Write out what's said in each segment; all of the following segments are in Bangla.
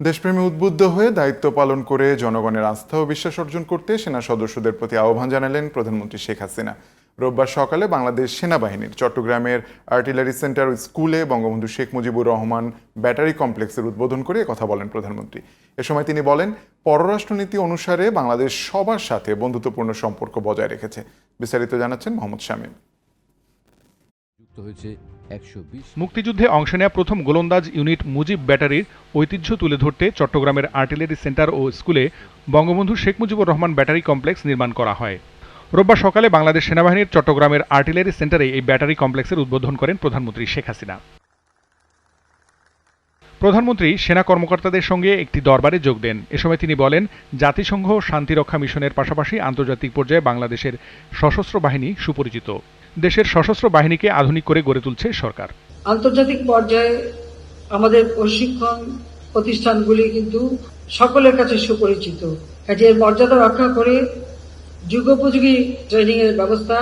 দেশপ্রেমে উদ্বুদ্ধ হয়ে দায়িত্ব পালন করে জনগণের আস্থা ও বিশ্বাস অর্জন করতে সেনা সদস্যদের প্রতি আহ্বান জানালেন প্রধানমন্ত্রী শেখ হাসিনা। রোববার সকালে বাংলাদেশ সেনাবাহিনীর চট্টগ্রামের আর্টিলারি সেন্টার স্কুলে বঙ্গবন্ধু শেখ মুজিবুর রহমান ব্যাটারি কমপ্লেক্সের উদ্বোধন করে কথা বলেন প্রধানমন্ত্রী। এ সময় তিনি বলেন, পররাষ্ট্রনীতি অনুসারে বাংলাদেশ সবার সাথে বন্ধুত্বপূর্ণ সম্পর্ক বজায় রেখেছে। বিস্তারিত জানাচ্ছেন মোহাম্মদ শামীম। যুক্ত হয়েছে একশো বিশ। মুক্তিযুদ্ধে অংশ নেওয়া প্রথম গোলন্দাজ ইউনিট মুজিব ব্যাটারির ঐতিহ্য তুলে ধরতে চট্টগ্রামের আর্টিলারি সেন্টার ও স্কুলে বঙ্গবন্ধু শেখ মুজিবুর রহমান ব্যাটারি কমপ্লেক্স নির্মাণ করা হয়। রোববার সকালে বাংলাদেশ সেনাবাহিনীর চট্টগ্রামের আর্টিলারি সেন্টারে এই ব্যাটারি কমপ্লেক্সের উদ্বোধন করেন প্রধানমন্ত্রী শেখ হাসিনা। প্রধানমন্ত্রী, সেনা কর্মকর্তাদের সঙ্গে একটি দরবারে যোগ দেন। এ সময় তিনি বলেন, জাতিসংঘ শান্তিরক্ষা মিশনের পাশাপাশি আন্তর্জাতিক পর্যায়ে বাংলাদেশের সশস্ত্র বাহিনী সুপরিচিত। দেশের সশস্ত্র বাহিনীকে আধুনিক করে গড়ে তুলছে সরকার। আন্তর্জাতিক পর্যায়ে আমাদের প্রশিক্ষণ প্রতিষ্ঠানগুলি কিন্তু সকলের কাছে সুপরিচিত। কাজে এর মর্যাদা রক্ষা করে যুগোপযোগী ট্রেনিং এর ব্যবস্থা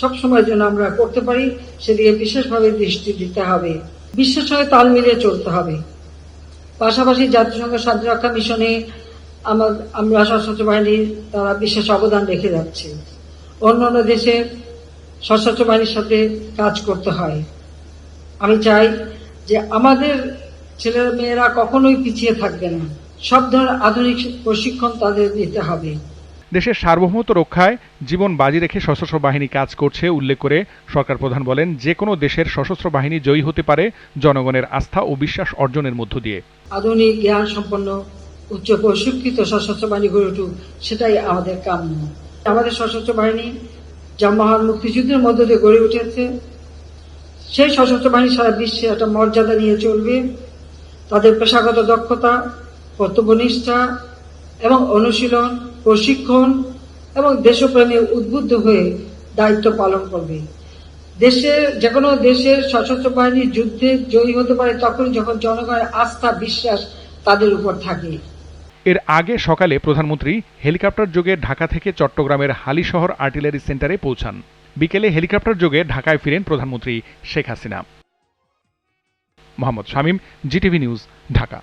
সবসময়ের জন্য আমরা করতে পারি, সেদিকে বিশেষভাবে দৃষ্টি দিতে হবে। বিশ্বের সঙ্গে তাল মিলিয়ে চলতে হবে। পাশাপাশি জাতিসংঘ শান্তিরক্ষা মিশনে আমার সশস্ত্র বাহিনীর তারা বিশেষ অবদান রেখে যাচ্ছে। অন্যান্য দেশে সশস্ত্র বাহিনীর সাথে কাজ করতে হয়। আমি চাই যে আমাদের ছেলেরা মেয়েরা কখনোই পিছিয়ে থাকবে না। সব ধরনের আধুনিক প্রশিক্ষণ তাদের দিতে হবে। দেশের সার্বভৌমত্ব রক্ষায় জীবন বাজি রেখে সশস্ত্র বাহিনী কাজ করছে উল্লেখ করে সরকার প্রধান বলেন যে কোনো দেশের সশস্ত্র বাহিনী জয়ী হতে পারে জনগণের আস্থা ও বিশ্বাস অর্জনের মধ্য দিয়ে। আধুনিক জ্ঞান সম্পন্ন উচ্চ প্রশিক্ষিত সশস্ত্র বাহিনী গড়ে উঠুক সেটাই আমাদের কাম্য। আমাদের সশস্ত্র বাহিনী যা মহান মুক্তিযুদ্ধের মধ্য দিয়ে গড়ে উঠেছে। সেই সশস্ত্র বাহিনী সারা বিশ্বে একটা মর্যাদা নিয়ে চলবে। তাদের পেশাগত দক্ষতা, কর্তব্যনিষ্ঠা এবং অনুশীলন, প্রশিক্ষণ এবং দেশপ্রেমে উদ্বুদ্ধ হয়ে দায়িত্ব পালন করবে। দেশের যে কোনো দেশের সশস্ত্র বাহিনী যুদ্ধে জয়ী হতে পারে তখন যখন জনগণের আস্থা, বিশ্বাস তাদের উপর থাকে। এর আগে সকালে প্রধানমন্ত্রী হেলিকপ্টার যোগে ঢাকা থেকে চট্টগ্রামের হালিশহর আর্টিলারি সেন্টারে পৌঁছান। বিকেলে হেলিকপ্টার যোগে ঢাকায় ফিরেন প্রধানমন্ত্রী Sheikh Hasina. Mohammad Shamim, GTV news, Dhaka.